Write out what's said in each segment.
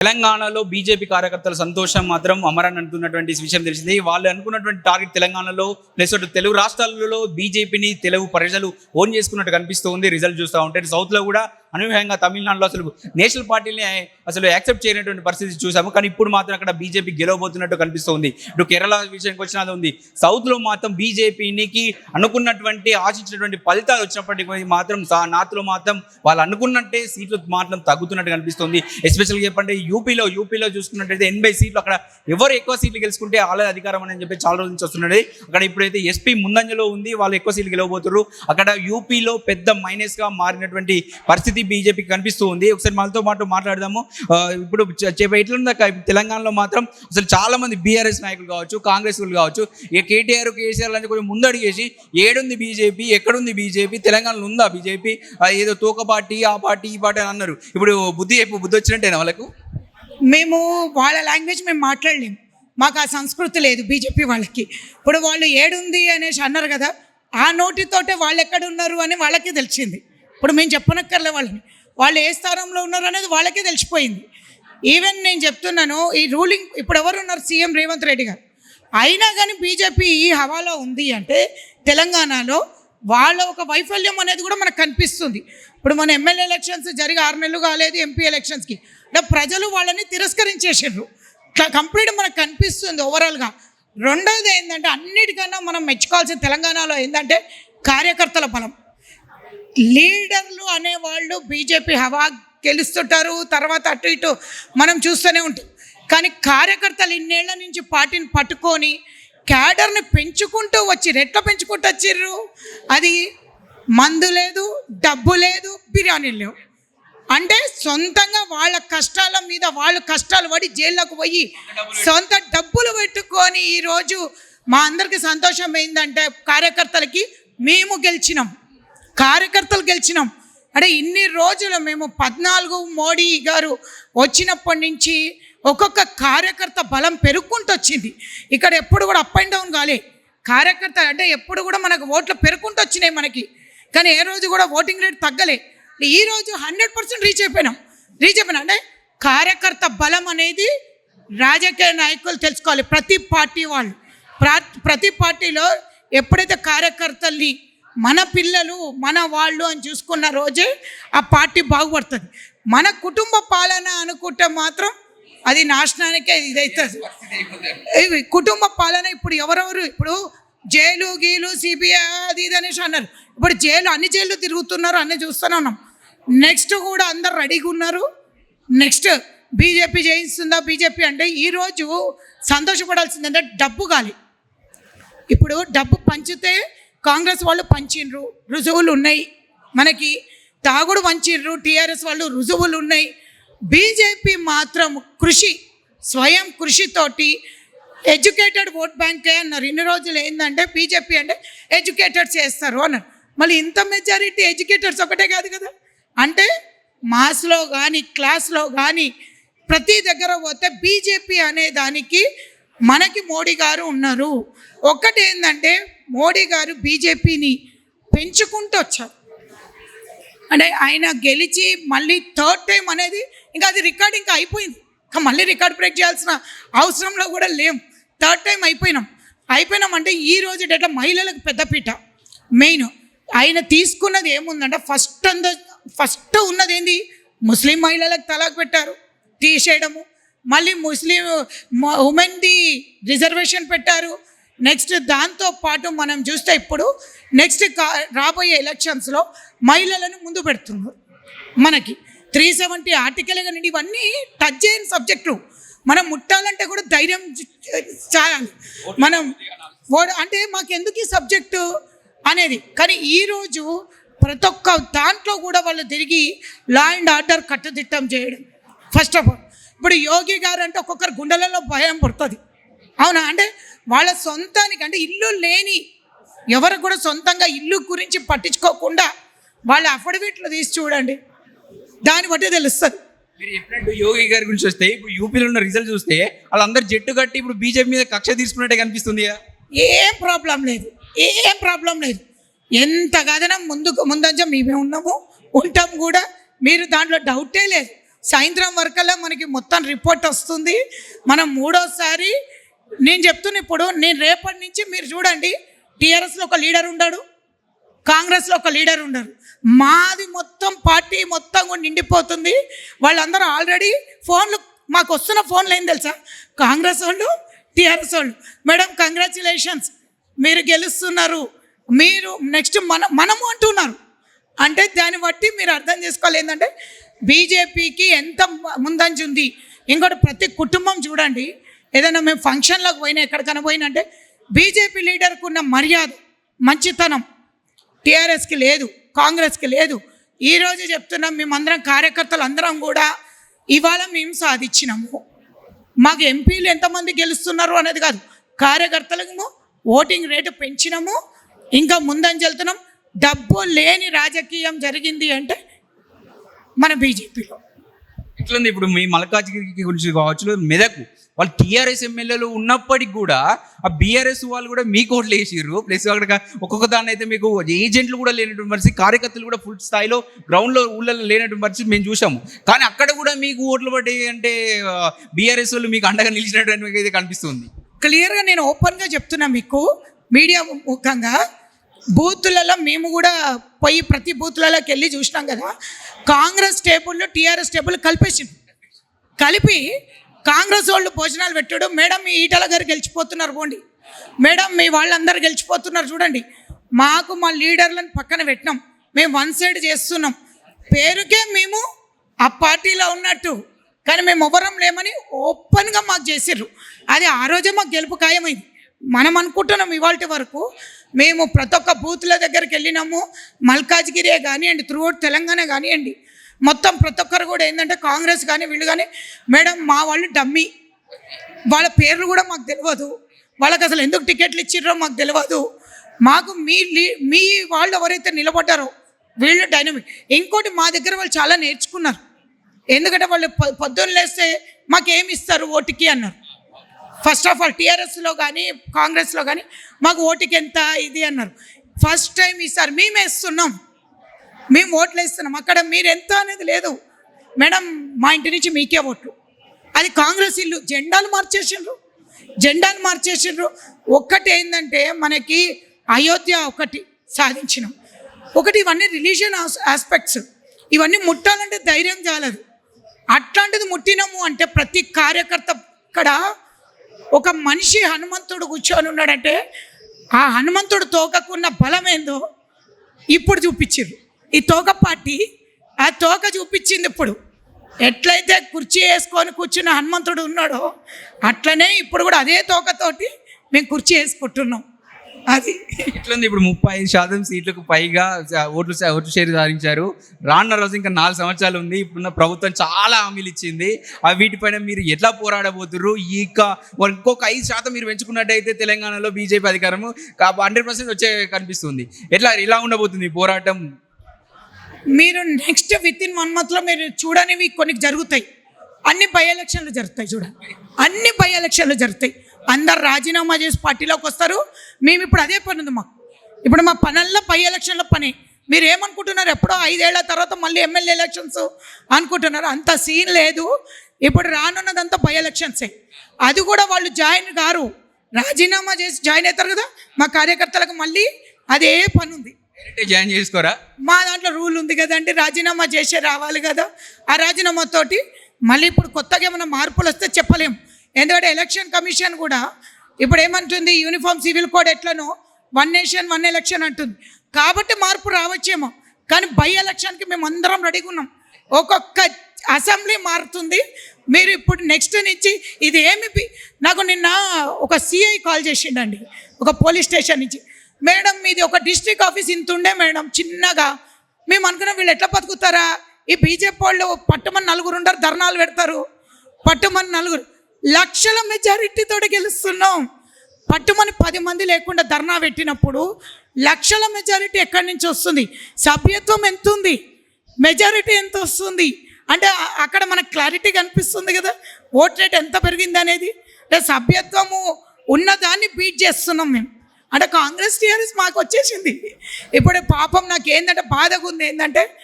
తెలంగాణలో బీజేపీ కార్యకర్తల సంతోషం మాత్రం అమరన్ అంటున్నటువంటి విషయం తెలిసింది. వాళ్ళు అనుకున్నటువంటి టార్గెట్ తెలంగాణలో ప్లస్ అటు తెలుగు రాష్ట్రాలలో బీజేపీని తెలుగు ప్రజలు ఓన్ చేసుకున్నట్టు కనిపిస్తుంది రిజల్ట్ చూస్తూ ఉంటే సౌత్లో కూడా అనూహ్యంగా తమిళనాడులో అసలు నేషనల్ పార్టీని అసలు యాక్సెప్ట్ చేయనటువంటి పరిస్థితి చూసాము. కానీ ఇప్పుడు మాత్రం అక్కడ బీజేపీ గెలవబోతున్నట్టు కనిపిస్తుంది. ఇటు కేరళ విషయానికి వచ్చిన అది ఉంది. సౌత్లో మాత్రం బీజేపీకి అనుకున్నటువంటి ఆశించినటువంటి ఫలితాలు వచ్చినప్పటికీ మాత్రం నార్త్లో లో మాత్రం వాళ్ళు అనుకున్నట్టే సీట్లు మాత్రం తగ్గుతున్నట్టు కనిపిస్తుంది. ఎస్పెషల్గా చెప్పంటే యూపీలో యూపీలో చూసుకున్నట్టయితే ఎనభై సీట్లు అక్కడ ఎవరు ఎక్కువ సీట్లు గెలుచుకుంటే వాళ్ళ అధికారం అని చెప్పి చాలా రోజుల నుంచి వస్తున్నది. అక్కడ ఇప్పుడైతే ఎస్పీ ముందంజలో ఉంది. వాళ్ళు ఎక్కువ సీట్లు గెలవబోతున్నారు అక్కడ యూపీలో పెద్ద మైనస్గా మారినటువంటి పరిస్థితి బీజేపీకి కనిపిస్తూ ఉంది. ఒకసారి మనతో పాటు మాట్లాడదాము. ఇప్పుడు చె- ఎట్లుంది తెలంగాణలో మాత్రం అసలు చాలా మంది బీఆర్ఎస్ నాయకులు కావచ్చు కాంగ్రెస్ వాళ్ళు కావచ్చు ఇక కేటీఆర్ కేసీఆర్ లాంటి కొంచెం ముందడిగేసి ఏడుంది బీజేపీ ఎక్కడుంది బీజేపీ తెలంగాణలో ఉందా బీజేపీ? ఏదో తోక పార్టీ ఆ పార్టీ ఈ పార్టీ అని అన్నారు. ఇప్పుడు బుద్ధి చెప్పు బుద్ధి వచ్చినట్టేనా వాళ్ళకు? మేము వాళ్ళ లాంగ్వేజ్ మేము మాట్లాడలేము. మాకు ఆ సంస్కృతి లేదు బీజేపీ వాళ్ళకి. ఇప్పుడు వాళ్ళు ఏడుంది అనేసి అన్నారు కదా ఆ నోటితోటే వాళ్ళు ఎక్కడ ఉన్నారు అని వాళ్ళకి తెలిసింది. ఇప్పుడు మేము చెప్పనక్కర్లే వాళ్ళని. వాళ్ళు ఏ స్థానంలో ఉన్నారు అనేది వాళ్ళకే తెలిసిపోయింది. ఈవెన్ నేను చెప్తున్నాను ఈ రూలింగ్ ఇప్పుడు ఎవరు ఉన్నారు? సీఎం రేవంత్ రెడ్డి గారు. అయినా కానీ బీజేపీ ఈ హవాలో ఉంది అంటే తెలంగాణలో వాళ్ళ ఒక వైఫల్యం అనేది కూడా మనకు కనిపిస్తుంది. ఇప్పుడు మన ఎమ్మెల్యే ఎలక్షన్స్ జరిగి ఆరు నెలలు కాలేదు ఎంపీ ఎలక్షన్స్కి అంటే ప్రజలు వాళ్ళని తిరస్కరించేసారు కంప్లీట్ మనకు కనిపిస్తుంది ఓవరాల్గా రెండోది ఏంటంటే అన్నిటికన్నా మనం మెచ్చుకోవాల్సిన తెలంగాణలో ఏంటంటే కార్యకర్తల బలం. లీడర్లు అనేవాళ్ళు బీజేపీ హవా గెలుస్తుంటారు తర్వాత అటు ఇటు మనం చూస్తూనే ఉంటాం. కానీ కార్యకర్తలు ఇన్నేళ్ళ నుంచి పార్టీని పట్టుకొని క్యాడర్ని పెంచుకుంటూ వచ్చి ఎట్లా పెంచుకుంటూ వచ్చిర్రు. అది మందు లేదు డబ్బు లేదు బిర్యానీ లేవు. అంటే సొంతంగా వాళ్ళ కష్టాల మీద వాళ్ళు కష్టాలు పడి జైల్లోకి పోయి సొంత డబ్బులు పెట్టుకొని ఈరోజు మా అందరికి సంతోషం ఏంటంటే కార్యకర్తలకి మేము గెలిచినాం. కార్యకర్తలు గెలిచినాం. అంటే ఇన్ని రోజులు మేము పద్నాలుగు మోడీ గారు వచ్చినప్పటి నుంచి ఒక్కొక్క కార్యకర్త బలం పెరుగుకుంటూ వచ్చింది. ఇక్కడ ఎప్పుడు కూడా అప్ అండ్ డౌన్ కాలే. కార్యకర్త అంటే ఎప్పుడు కూడా మనకు ఓట్లు పెరుగుకుంటూ వచ్చినాయి మనకి. కానీ ఏ రోజు కూడా ఓటింగ్ రేట్ తగ్గలే. ఈ రోజు హండ్రెడ్ పర్సెంట్ రీచ్ అయిపోయినాం. రీచ్ అయిపోయినా. అంటే కార్యకర్త బలం అనేది రాజకీయ నాయకులు తెలుసుకోవాలి. ప్రతి పార్టీ వాళ్ళు. ప్రతి పార్టీలో ఎప్పుడైతే కార్యకర్తల్ని మన పిల్లలు మన వాళ్ళు అని చూసుకున్న రోజే ఆ పార్టీ బాగుపడుతుంది. మన కుటుంబ పాలన అనుకుంటే మాత్రం అది నాశనానికే ఇదవుతుంది కుటుంబ పాలన ఇప్పుడు ఎవరెవరు ఇప్పుడు జైలు గీలు సిబిఐ అది ఇది అనేసి అన్నారు. ఇప్పుడు జైలు అన్ని జైలు తిరుగుతున్నారు అన్ని చూస్తూనే ఉన్నాం. నెక్స్ట్ కూడా అందరు రెడీగా ఉన్నారు. నెక్స్ట్ బీజేపీ జయిస్తుందా బీజేపీ అంటే ఈరోజు సంతోషపడాల్సిందంటే డబ్బు గాలి. ఇప్పుడు డబ్బు పంచితే కాంగ్రెస్ వాళ్ళు పంచిండ్రు రుజువులు ఉన్నాయి. మనకి తాగుడు పంచిండ్రు టీఆర్ఎస్ వాళ్ళు రుజువులు ఉన్నాయి. బీజేపీ మాత్రం కృషి స్వయం కృషితోటి ఎడ్యుకేటెడ్ ఓట్ బ్యాంకే అన్నారు ఇన్ని రోజులు ఏంటంటే బీజేపీ అంటే ఎడ్యుకేటెడ్స్ చేస్తారు అన్నారు మళ్ళీ ఇంత మెజారిటీ ఎడ్యుకేటర్స్ ఒకటే కాదు కదా? అంటే మాస్లో కానీ క్లాస్లో కానీ ప్రతి దగ్గర పోతే బీజేపీ అనే దానికి మనకి మోడీ గారు ఉన్నారు. ఒకటి ఏంటంటే మోడీ గారు బీజేపీని పెంచుకుంటూ వచ్చారు. అంటే ఆయన గెలిచి మళ్ళీ థర్డ్ టైం అనేది ఇంకా అది రికార్డ్ ఇంకా అయిపోయింది. ఇంకా మళ్ళీ రికార్డ్ బ్రేక్ చేయాల్సిన అవసరంలో కూడా లేం. థర్డ్ టైం అయిపోయినాం. అయిపోయినాం అంటే ఈ రోజు డేటా మహిళలకు పెద్దపీట మెయిన్ ఆయన తీసుకున్నది ఏముందంటే ఫస్ట్ అంద ఫస్ట్ ఉన్నది ఏంది? ముస్లిం మహిళలకు తలాక్ పెట్టారు తీసేయడము. మళ్ళీ ముస్లిం ఉమెన్ది రిజర్వేషన్ పెట్టారు. నెక్స్ట్ దాంతో పాటు మనం చూస్తే ఇప్పుడు నెక్స్ట్ రాబోయే ఎలక్షన్స్లో మహిళలను ముందు పెడుతున్నారు. మనకి త్రీ సెవెంటీ ఆర్టికల్ కానీ ఇవన్నీ టచ్ చేయని సబ్జెక్టులు మనం ముట్టాలంటే కూడా ధైర్యం చ- మనం అంటే మాకు ఎందుకు ఈ సబ్జెక్టు అనేది? కానీ ఈరోజు ప్రతి ఒక్క దాంట్లో కూడా వాళ్ళు తిరిగి లా అండ్ ఆర్డర్ కట్టుదిట్టం చేయడం. ఫస్ట్ ఆఫ్ ఆల్ ఇప్పుడు యోగి గారు అంటే ఒక్కొక్కరు గుండెలలో భయం పుడుతుంది. అవునా? అంటే వాళ్ళ సొంతానికి అంటే ఇల్లు లేని ఎవరు కూడా సొంతంగా ఇల్లు గురించి పట్టించుకోకుండా వాళ్ళ అఫిడవిట్లు తీసి చూడండి. దాన్ని బట్టి తెలుస్తుంది. మీరు చెప్పినట్టు యోగి గారి గురించి వస్తే ఇప్పుడు యూపీలో ఉన్న రిజల్ట్ చూస్తే వాళ్ళందరూ జట్టు కట్టి ఇప్పుడు బీజేపీ మీద కక్ష తీసుకున్నట్టే కనిపిస్తుంది ఏం ప్రాబ్లం లేదు. ఏం ప్రాబ్లం లేదు. ఎంత కథనం ముందుకు ముందంజ మేమే ఉన్నాము ఉంటాం కూడా. మీరు దాంట్లో డౌటే లేదు. సాయంత్రం వరకల్లా మనకి మొత్తం రిపోర్ట్ వస్తుంది. మనం మూడోసారి నేను చెప్తున్న ఇప్పుడు నేను రేపటి నుంచి మీరు చూడండి టీఆర్ఎస్లో ఒక లీడర్ ఉండడు కాంగ్రెస్లో ఒక లీడర్ ఉండరు మాది మొత్తం పార్టీ మొత్తం కూడా నిండిపోతుంది. వాళ్ళందరూ ఆల్రెడీ ఫోన్లు మాకు వస్తున్న ఫోన్లు ఏం తెలుసా? కాంగ్రెస్ వాళ్ళు టీఆర్ఎస్ వాళ్ళు. మేడం కంగ్రాచులేషన్స్ మీరు గెలుస్తున్నారు. మీరు నెక్స్ట్ మన మనము అంటున్నారు. అంటే దాన్ని బట్టి మీరు అర్థం చేసుకోవాలి ఏంటంటే బీజేపీకి ఎంత ముందంజ ఉంది ఇంకోటి ప్రతి కుటుంబం చూడండి ఏదైనా మేము ఫంక్షన్లకు పోయినా ఎక్కడికైనా పోయినా అంటే బీజేపీ లీడర్కు ఉన్న మర్యాద మంచితనం టీఆర్ఎస్కి లేదు కాంగ్రెస్కి లేదు. ఈరోజు చెప్తున్నాం మేమందరం కార్యకర్తలు అందరం కూడా ఇవాళ మేము సాధించినాము. మాకు ఎంపీలు ఎంతమంది గెలుస్తున్నారు అనేది కాదు కార్యకర్తలకు ఓటింగ్ రేటు పెంచినాము ఇంకా ముందంజెళ్తున్నాం డబ్బు లేని రాజకీయం జరిగింది అంటే మన బీజేపీలో ఎట్లుంది? ఇప్పుడు మీ మల్కాజ్గిరి గురించి కావచ్చు మెదకు. వాళ్ళు టీఆర్ఎస్ ఎమ్మెల్యేలు ఉన్నప్పటికి కూడా ఆ బీఆర్ఎస్ వాళ్ళు కూడా మీకు ఓట్లు వేసిర్రు. ప్లస్ అక్కడ ఒక్కొక్క దాన్ని అయితే మీకు ఏజెంట్లు కూడా లేనటువంటి పరిస్థితి కార్యకర్తలు కూడా ఫుల్ స్థాయిలో గ్రౌండ్లో ఊళ్ళలో లేనటువంటి పరిస్థితి మేము చూసాము. కానీ అక్కడ కూడా మీకు ఓట్లు పడి అంటే బీఆర్ఎస్ వాళ్ళు మీకు అండగా నిలిచినటువంటి మీకు అయితే కనిపిస్తుంది. క్లియర్గా నేను ఓపెన్గా చెప్తున్నా మీకు మీడియా ముఖ్యంగా బూతులలో మేము కూడా పోయి ప్రతి బూత్లలోకి వెళ్ళి చూసినాం కదా కాంగ్రెస్ టేబుల్ టీఆర్ఎస్ టేబుల్ కలిపేసింది కలిపి కాంగ్రెస్ వాళ్ళు భోజనాలు పెట్టాడు. మేడం మీ ఈటల గారు గెలిచిపోతున్నారు పోండి. మేడం మీ వాళ్ళందరూ గెలిచిపోతున్నారు చూడండి. మాకు మా లీడర్లను పక్కన పెట్టినాం. మేము వన్ సైడ్ చేస్తున్నాం. పేరుకే మేము ఆ పార్టీలో ఉన్నట్టు. కానీ మేము ఎవరం లేమని ఓపెన్గా మాకు చేసిర్రు. అది ఆ రోజే మాకు గెలుపు ఖాయమైంది. మనం అనుకుంటున్నాం ఇవాళ వరకు మేము ప్రతి ఒక్క బూత్ల దగ్గరికి వెళ్ళినాము మల్కాజ్గిరియే కానివ్వండి త్రూఅవుట్ తెలంగాణ కానివ్వండి మొత్తం ప్రతి ఒక్కరు కూడా ఏంటంటే కాంగ్రెస్ కానీ వీళ్ళు కానీ మేడం మా వాళ్ళు డమ్మీ. వాళ్ళ పేర్లు కూడా మాకు తెలియదు వాళ్ళకి అసలు ఎందుకు టికెట్లు ఇచ్చిర్రో మాకు తెలియదు మాకు మీ లీ మీ వాళ్ళు ఎవరైతే నిలబడ్డారో వీళ్ళు డైనమిక్ ఇంకోటి మా దగ్గర వాళ్ళు చాలా నేర్చుకున్నారు. ఎందుకంటే వాళ్ళు పొ- పొద్దున్న లేస్తే మాకేమి ఇస్తారు ఓటుకి అన్నారు. ఫస్ట్ ఆఫ్ ఆల్ టీఆర్ఎస్లో కానీ కాంగ్రెస్లో కానీ మాకు ఓటుకి ఎంత ఇది అన్నారు. ఫస్ట్ టైం ఈసారి మేము వేస్తున్నాం. మేము ఓట్లు వేస్తున్నాం. అక్కడ మీరు ఎంత అనేది లేదు. మేడం మా ఇంటి నుంచి మీకే ఓట్లు. అది కాంగ్రెస్ ఇల్లు. జెండాలు మార్చేసిండ్రు. జెండాలు మార్చేసిండ్రు. ఒక్కటి ఏంటంటే మనకి అయోధ్య ఒకటి సాధించినాం. ఒకటి ఇవన్నీ రిలీజియన్ ఆస్పెక్ట్స్. ఇవన్నీ ముట్టాలంటే ధైర్యం చాలదు. అట్లాంటిది ముట్టినాము అంటే ప్రతి కార్యకర్త ఇక్కడ ఒక మనిషి హనుమంతుడు కూర్చొని ఉన్నాడంటే ఆ హనుమంతుడు తోకకున్న బలం ఏందో ఇప్పుడు చూపించారు ఈ తోక పార్టీ ఆ తోక చూపించింది ఇప్పుడు. ఎట్లయితే కుర్చీ వేసుకొని కూర్చున్న హనుమంతుడు ఉన్నాడో అట్లనే ఇప్పుడు కూడా అదే తోకతోటి మేము కుర్చీ వేసుకుంటున్నాం. అది. ఎట్లుంది? ఇప్పుడు ముప్పై ఐదు శాతం సీట్లకు పైగా ఓట్లు ఓట్లు షేర్ సాధించారు. రానున్న రోజు ఇంకా నాలుగు సంవత్సరాలు ఉంది. ఇప్పుడున్న ప్రభుత్వం చాలా హామీలు ఇచ్చింది. ఆ వీటిపైన మీరు ఎట్లా పోరాడబోతున్నారు ఇక ఇంకొక ఐదు శాతం మీరు పెంచుకున్నట్టయితే తెలంగాణలో బీజేపీ అధికారము హండ్రెడ్ పర్సెంట్ వచ్చే కనిపిస్తుంది. ఎట్లా ఎలా ఉండబోతుంది పోరాటం? మీరు నెక్స్ట్ విత్ ఇన్ వన్ మంత్లో మీరు చూడనివి కొన్ని జరుగుతాయి. అన్ని బై ఎలక్షన్లు జరుగుతాయి చూడండి. అన్ని బై ఎలక్షన్లు జరుగుతాయి. అందరు రాజీనామా చేసి పార్టీలోకి వస్తారు. మేము ఇప్పుడు అదే పని ఉంది మాకు. ఇప్పుడు మా పనుల్లో బై ఎలక్షన్ల పని. మీరు ఏమనుకుంటున్నారు? ఎప్పుడో ఐదేళ్ళ తర్వాత మళ్ళీ ఎమ్మెల్యే ఎలక్షన్స్ అనుకుంటున్నారు. అంత సీన్ లేదు. ఇప్పుడు రానున్నదంతా బై ఎలక్షన్సే అది కూడా వాళ్ళు జాయిన్ గారు రాజీనామా చేసి జాయిన్ అవుతారు కదా? మా కార్యకర్తలకు మళ్ళీ అదే పని ఉంది. జాయిన్ చేసుకోరా? మా దాంట్లో రూల్ ఉంది కదండి. రాజీనామా చేసే రావాలి కదా. ఆ రాజీనామా తోటి మళ్ళీ ఇప్పుడు కొత్తగా ఏమైనా మార్పులు వస్తే చెప్పలేం. ఎందుకంటే ఎలక్షన్ కమిషన్ కూడా ఇప్పుడు ఏమంటుంది యూనిఫామ్ సివిల్ కోడ్ ఎట్లనో వన్ నేషన్ వన్ ఎలక్షన్ అంటుంది. కాబట్టి మార్పు రావచ్చేమో. కానీ బై ఎలక్షన్కి మేము అందరం రెడీగా ఉన్నాం. ఒక్కొక్క అసెంబ్లీ మారుతుంది. మీరు ఇప్పుడు నెక్స్ట్ నుంచి ఇది ఏమి నాకు నిన్న ఒక సిఐ కాల్ చేసిండండి. ఒక పోలీస్ స్టేషన్ నుంచి. మేడం మీది ఒక డిస్ట్రిక్ట్ ఆఫీస్ ఇంత ఉండే మేడం చిన్నగా. మేము అనుకున్నాం వీళ్ళు ఎట్లా బతుకుతారా? ఈ బీజేపీ వాళ్ళు పట్టుమని నలుగురు ఉండరు ధర్నాలు పెడతారు. పట్టుమని నలుగురు లక్షల మెజారిటీతో గెలుస్తున్నాం. పట్టుమని పది మంది లేకుండా ధర్నా పెట్టినప్పుడు లక్షల మెజారిటీ ఎక్కడి నుంచి వస్తుంది? సభ్యత్వం ఎంత ఉంది మెజారిటీ ఎంత వస్తుంది? అంటే అక్కడ మనకు క్లారిటీ కనిపిస్తుంది కదా? ఓట్ రేట్ ఎంత పెరిగింది అనేది? అంటే సభ్యత్వము ఉన్నదాన్ని బీట్ చేస్తున్నాం మేము. అంటే కాంగ్రెస్ టీఆర్ఎస్ మాకు వచ్చేసింది. ఇప్పుడు పాపం నాకు ఏంటంటే బాధగా ఉంది. ఏంటంటే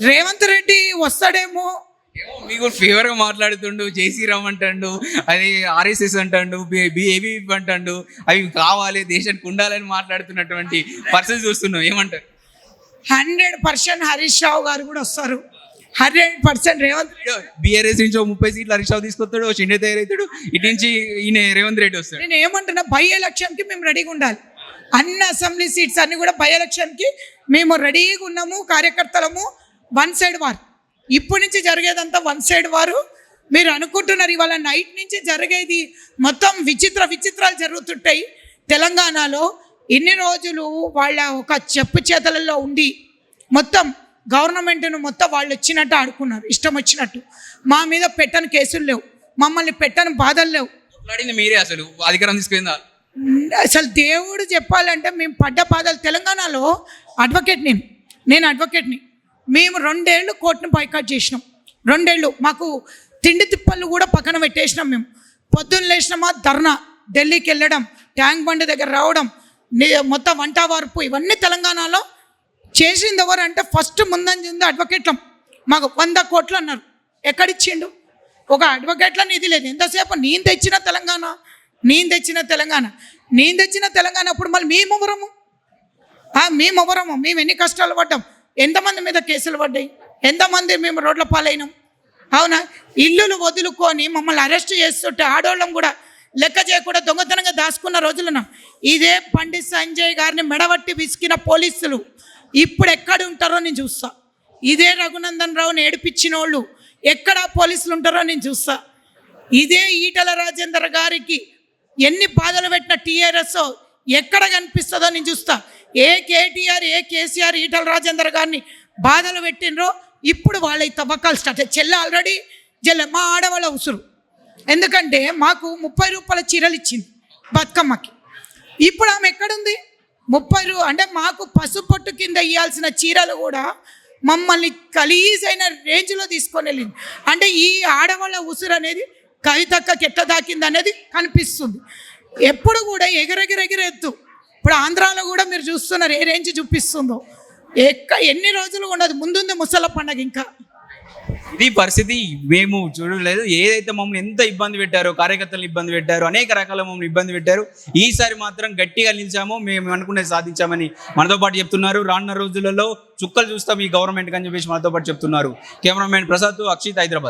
రేవంత్ రెడ్డి వస్తాడేమో ఏమో మీకు ఫేవర్గా మాట్లాడుతుండు జేసీ రామ్ అంటాడు అది ఆర్ఎస్ఎస్ అంటాడు ఏబీ అంటాడు అవి కావాలి దేశానికి ఉండాలని మాట్లాడుతున్నటువంటి పర్సన్ చూస్తున్నాం ఏమంటారు? హండ్రెడ్ పర్సెంట్ హరీష్ రావు గారు కూడా వస్తారు. Hundred percent Revanth Reddy BRS నుంచి ముప్పై సీట్లు హరీష్ రావు తీసుకొస్తాడు షిండే తయారవుతాడు ఇటు నుంచి ఈయన రేవంత్ రెడ్డి వస్తాడు. నేను ఏమంటున్నా బై ఎలక్షన్కి మేము రెడీగా ఉండాలి. అన్ని అసెంబ్లీ సీట్స్ అన్ని కూడా బై ఎలక్షన్కి మేము రెడీగా ఉన్నాము కార్యకర్తలము వన్ సైడ్ వారు. ఇప్పటి నుంచి జరిగేదంతా వన్ సైడ్ వారు. మీరు అనుకుంటున్నారు ఇవాళ నైట్ నుంచి జరిగేది మొత్తం విచిత్ర విచిత్రాలు జరుగుతుంటాయి తెలంగాణలో. ఇన్ని రోజులు వాళ్ళ ఒక చెప్పు చేతలలో ఉండి మొత్తం గవర్నమెంట్ను మొత్తం వాళ్ళు వచ్చినట్టు ఆడుకున్నారు. ఇష్టం వచ్చినట్టు. మా మీద పెట్టని కేసులు లేవు. మమ్మల్ని పెట్టని బాధలు లేవు. మీరే అసలు. అధికారం తీసుకుందా అసలు దేవుడు చెప్పాలంటే మేము పడ్డ బాధలు తెలంగాణలో అడ్వకేట్ నేను. నేను అడ్వకేట్ని. మేము రెండేళ్ళు కోర్టును పైకాట్ చేసినాం. రెండేళ్ళు మాకు తిండి తిప్పలు కూడా పక్కన పెట్టేసినాం మేము. పొద్దున్న లేచినామా? ధర్నా. ఢిల్లీకి వెళ్ళడం ట్యాంక్ బండి దగ్గర రావడం మొత్తం వంట వార్పు ఇవన్నీ తెలంగాణలో చేసింది ఎవరు అంటే ఫస్ట్ ముందంజ అడ్వకేట్లం. మాకు వంద కోట్లు అన్నారు. ఎక్కడిచ్చిండు? ఒక అడ్వకేట్లని ఇది లేదు. ఎంతసేపు నేను తెచ్చిన తెలంగాణ? నేను తెచ్చిన తెలంగాణ. నేను తెచ్చిన తెలంగాణ అప్పుడు మళ్ళీ మేము ఎవరము? మేము ఎవరము? మేము ఎన్ని కష్టాలు పడ్డాం? ఎంతమంది మీద కేసులు పడ్డాయి? ఎంతమంది మేము రోడ్ల పాలైనాం? అవునా? ఇల్లులు వదులుకొని మమ్మల్ని అరెస్ట్ చేస్తుంటే ఆడవాళ్ళం కూడా లెక్క చేయకుండా దొంగతనంగా దాచుకున్న రోజులను. ఇదే పండిత్ సంజయ్ గారిని మెడవట్టి విసికిన పోలీసులు. ఇప్పుడు ఎక్కడ ఉంటారో నేను చూస్తా. ఇదే రఘునందన్ రావుని ఏడిపించిన వాళ్ళు ఎక్కడ పోలీసులు ఉంటారో నేను చూస్తా. ఇదే ఈటల రాజేందర్ గారికి ఎన్ని బాధలు పెట్టిన టీఆర్ఎస్ ఎక్కడ కనిపిస్తుందో నేను చూస్తా. ఏ కేటీఆర్ ఏ కేసీఆర్ ఈటల రాజేందర్ గారిని బాధలు పెట్టినరో ఇప్పుడు వాళ్ళ తవ్వకాలు స్టార్ట్ అయ్యాయి. చెల్లె ఆల్రెడీ జల్ల మా ఆడవాళ్ళ ఉసురు. ఎందుకంటే మాకు ముప్పై రూపాయల చీరలు ఇచ్చింది బతుకమ్మకి. ఇప్పుడు ఆమె ఎక్కడుంది? ముప్పై రూ అంటే మాకు పసుపొట్టు కింద ఇవ్వాల్సిన చీరలు కూడా మమ్మల్ని ఖలీజైన రేంజ్లో తీసుకొని వెళ్ళింది. అంటే ఈ ఆడవాళ్ళ ఉసురు అనేది కవితక్కకి ఎట్ట దాకింది అనేది కనిపిస్తుంది. ఎప్పుడు కూడా ఎగరెగిరెగిరెత్తు. ఇప్పుడు ఆంధ్రాలో కూడా మీరు చూస్తున్నారు ఏ రేంజ్ చూపిస్తుందో. ఎక్క ఎన్ని రోజులు ఉండదు ముందుంది ముసల పండగ ఇంకా. ఇది పరిస్థితి మేము చూడలేదు. ఏదైతే మమ్మల్ని ఎంత ఇబ్బంది పెట్టారో కార్యకర్తలను ఇబ్బంది పెట్టారో అనేక రకాల మమ్మల్ని ఇబ్బంది పెట్టారు. ఈసారి మాత్రం గట్టిగా నిలిచాము మేము అనుకునేది సాధించామని మనతో పాటు చెప్తున్నారు. రానున్న రోజులలో చుక్కలు చూస్తాం ఈ గవర్నమెంట్ అని చెప్పేసి మనతో పాటు చెప్తున్నారు. కెమెరామెన్ ప్రసాద్ అక్షిత్ హైదరాబాద్.